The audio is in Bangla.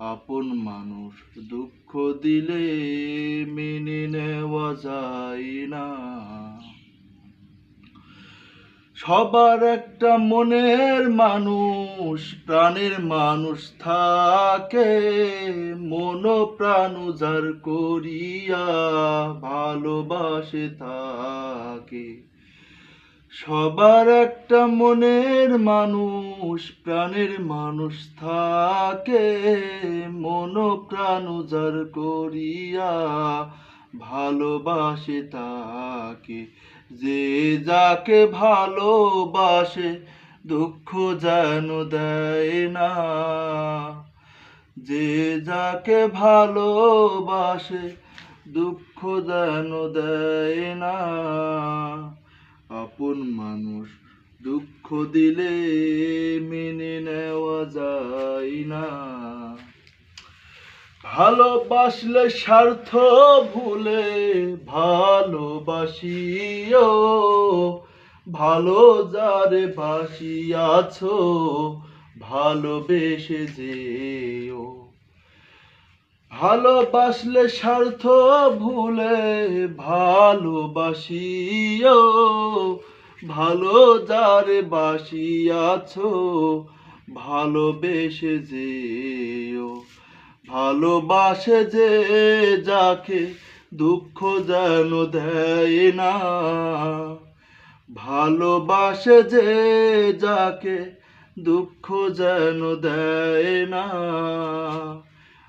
আপন মানুষ দুঃখ দিলে মেনে নেওয়া যায় না। সবার একটা মনের মানুষ, প্রাণের মানুষ থাকে। মন প্রাণ উজার করিয়া ভালোবাসে থাকে সবার একটা মনের মানুষ, প্রাণের মানুষ থাকে। মন প্রাণ উজার করিয়া ভালোবাসে তাকে। যে যাকে ভালোবাসে, দুঃখ যেন দেয় না। যে যাকে ভালোবাসে, দুঃখ যেন দেয় না। আপন মানুষ দুঃখ দিলে মেনে নেওয়া যায় না। ভালোবাসলে স্বার্থ ভুলে ভালোবাসিও, ভালো যারে বাসিয়াছ, ভালোবেসে যেও। ভালোবাসলে স্বার্থ ভুলে ভালোবাসিও, ভালো যারে বাসিয়াছ ভালোবেসে যেও, ভালোবাসে যে যাকে দুঃখ যেন দেয় না, ভালোবাসে যে যাকে দুঃখ যেন দেয় না।